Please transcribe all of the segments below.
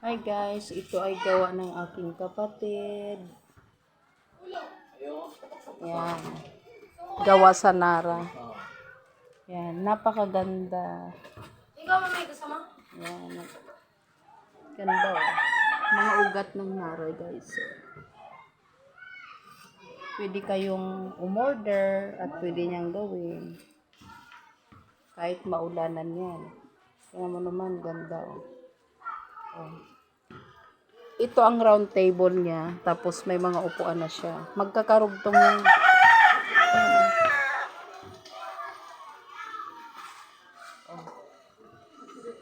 Hi guys, ito ay gawa ng aking kapatid. Yan. Gawa sa Nara. Yan, napakaganda. Ikaw may kasama? Yan. Ganda oh. Mga ugat ng Nara guys. Pwede kayong umorder at pwede niyang gawin. Kahit maulanan yan. Kaya mo naman, ganda oh. Oh. Ito ang round table niya. Tapos may mga upuan na siya. Magkakarugtong yung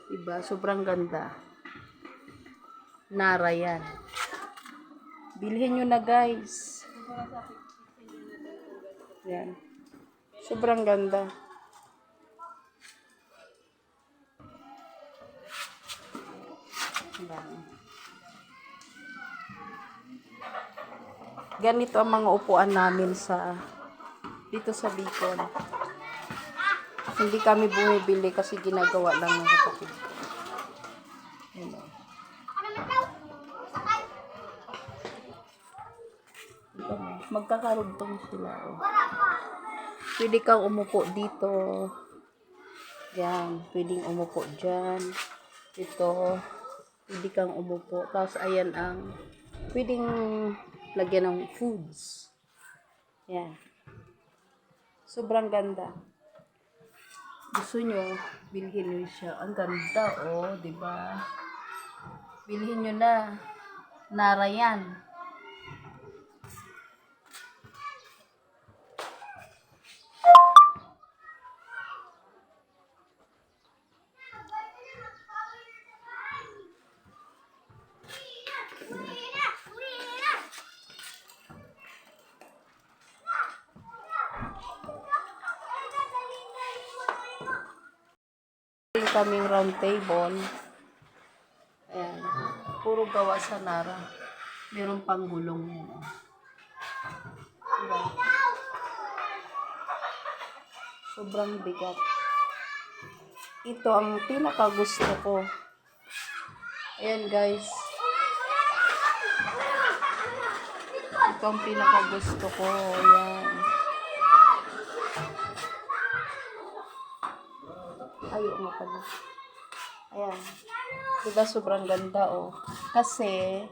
Diba? Sobrang ganda. Nara yan. Bilhin nyo na guys. Yan. Sobrang ganda. Yan. Ganito ang mga upuan namin sa dito sa Bicol. Hindi kami bumibili kasi ginagawa lang ng kapatid ko. Yan o. Ito mo, Magkakarugtong sila. Oh. Pwede kang umupo dito. Yan. Pwedeng umupo dyan. Ito. Pwede kang umupo. Tapos ayan ang pwedeng lagyan ng foods. Yan. Sobrang ganda gusto nyo, bilhin nyo siya. Ang ganda, oh, di ba? Bilhin nyo na. Nara kaming round table. Ayan. Puro gawa sa Nara. Meron pang gulong yan. Diba? Sobrang bigat. Ito ang pinaka gusto ko. Ayan guys. Ito ang pinaka gusto ko. Ayan. Ayaw nga pala. Ayan. Diba sobrang ganda oh. Kasi